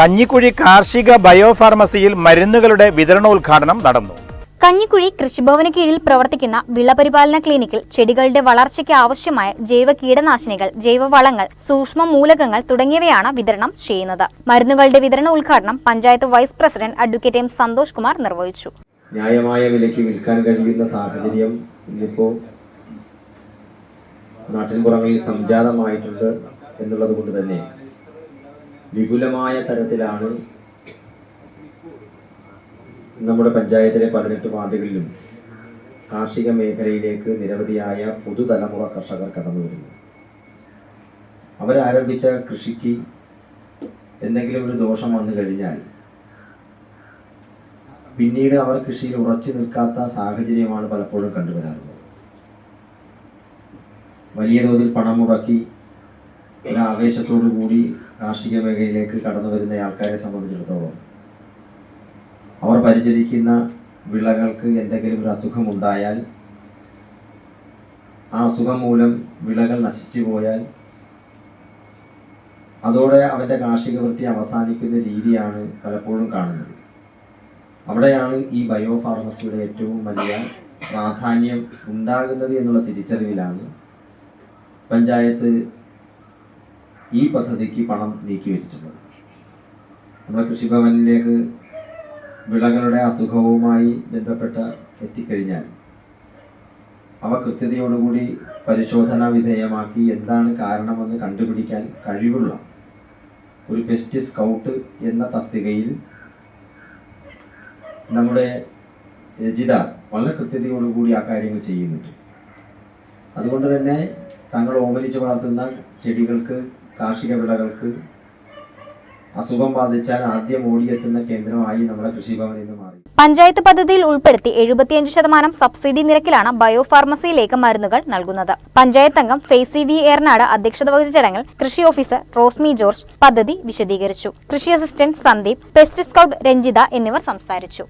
കഞ്ഞിക്കുഴി കാർഷിക ബയോഫാർമസിയിൽ മരുന്നുകളുടെ വിതരണോദ്ഘാടനം നടന്നു. കഞ്ഞിക്കുഴി കൃഷിഭവന് കീഴിൽ പ്രവർത്തിക്കുന്ന വിളപരിപാലന ക്ലിനിക്കിൽ ചെടികളുടെ വളർച്ചയ്ക്ക് ആവശ്യമായ ജൈവ കീടനാശിനികൾ ജൈവവളങ്ങൾ സൂക്ഷ്മ മൂലകങ്ങൾ തുടങ്ങിയവയാണ് വിതരണം ചെയ്യുന്നത്. മരുന്നുകളുടെ വിതരണ ഉദ്ഘാടനം panchayat vice president advocate M Santhosh Kumar നിർവഹിച്ചു. ന്യായമായ വിലയ്ക്ക് വിൽക്കാൻ കഴിയുന്ന സാഹചര്യം ഇന്നിപ്പോൾ നാട്ടിൻപുറങ്ങളിൽ സംജാതമായിട്ടുണ്ട് എന്നുള്ളത് കൊണ്ട് തന്നെ വിപുലമായ തരത്തിലാണ് നമ്മുടെ പഞ്ചായത്തിലെ പതിനെട്ട് വാർഡുകളിലും കാർഷിക മേഖലയിലേക്ക് നിരവധിയായ പുതുതലമുറ കർഷകർ കടന്നു വരുന്നു. അവരാരംഭിച്ച കൃഷിക്ക് എന്തെങ്കിലും ഒരു ദോഷം വന്നു കഴിഞ്ഞാൽ പിന്നീട് അവർ കൃഷിയിൽ ഉറച്ചു നിൽക്കാത്ത സാഹചര്യമാണ് പലപ്പോഴും കണ്ടുവരാറുള്ളത്. വലിയ തോതിൽ പണം മുടക്കി ഒരു ആവേശത്തോടു കൂടി കാർഷിക മേഖലയിലേക്ക് കടന്നു വരുന്ന ആൾക്കാരെ സംബന്ധിച്ചിടത്തോളം അവർ പരിചരിക്കുന്ന വിളകൾക്ക് എന്തെങ്കിലും ഒരു അസുഖം ഉണ്ടായാൽ ആ അസുഖം മൂലം വിളകൾ നശിച്ചു പോയാൽ അതോടെ അവന്റെ കാർഷിക വൃത്തി അവസാനിക്കുന്ന രീതിയാണ് പലപ്പോഴും കാണുന്നത്. അവിടെയാണ് ഈ ബയോ ഫാർമസിയുടെ ഏറ്റവും വലിയ പ്രാധാന്യം ഉണ്ടാകുന്നത് എന്നുള്ള തിരിച്ചറിവിലാണ് പഞ്ചായത്ത് ഈ പദ്ധതിക്ക് പണം നീക്കി വെച്ചിട്ടുള്ളത്. നമ്മുടെ കൃഷിഭവനിലേക്ക് വിളകളുടെ അസുഖവുമായി ബന്ധപ്പെട്ട എത്തിക്കഴിഞ്ഞാൽ അവ കൃത്യതയോടുകൂടി പരിശോധനാ വിധേയമാക്കി എന്താണ് കാരണമെന്ന് കണ്ടുപിടിക്കാൻ കഴിവുള്ള ഒരു പെസ്റ്റ് സ്കൗട്ട് എന്ന തസ്തികയിൽ നമ്മുടെ രചിത വളരെ കൃത്യതയോടുകൂടി ആ കാര്യങ്ങൾ ചെയ്യുന്നുണ്ട്. അതുകൊണ്ട് തന്നെ തങ്ങൾ ഓമലിച്ച് വളർത്തുന്ന ചെടികൾക്ക് കാർഷിക വിളകൾക്ക് അസുഖം ബാധിച്ചാൽ ആദ്യം ഓടിയെത്തുന്ന കേന്ദ്രമായി നമ്മുടെ കൃഷിഭവൻ ഇന്ന് മാറി. പഞ്ചായത്ത് പദ്ധതിയിൽ ഉൾപ്പെടുത്തി എഴുപത്തിയഞ്ച് ശതമാനം സബ്സിഡി നിരക്കിലാണ് ബയോഫാർമസിയിലേക്ക് മരുന്നുകൾ നൽകുന്നത്. പഞ്ചായത്ത് അംഗം ഫെയ്സി വി ഏർനാട് അധ്യക്ഷത വഹിച്ച ചടങ്ങിൽ കൃഷി ഓഫീസർ റോസ്മി ജോർജ് പദ്ധതി വിശദീകരിച്ചു. കൃഷി assistant Sandeep pest scout Ranjitha എന്നിവർ സംസാരിച്ചു.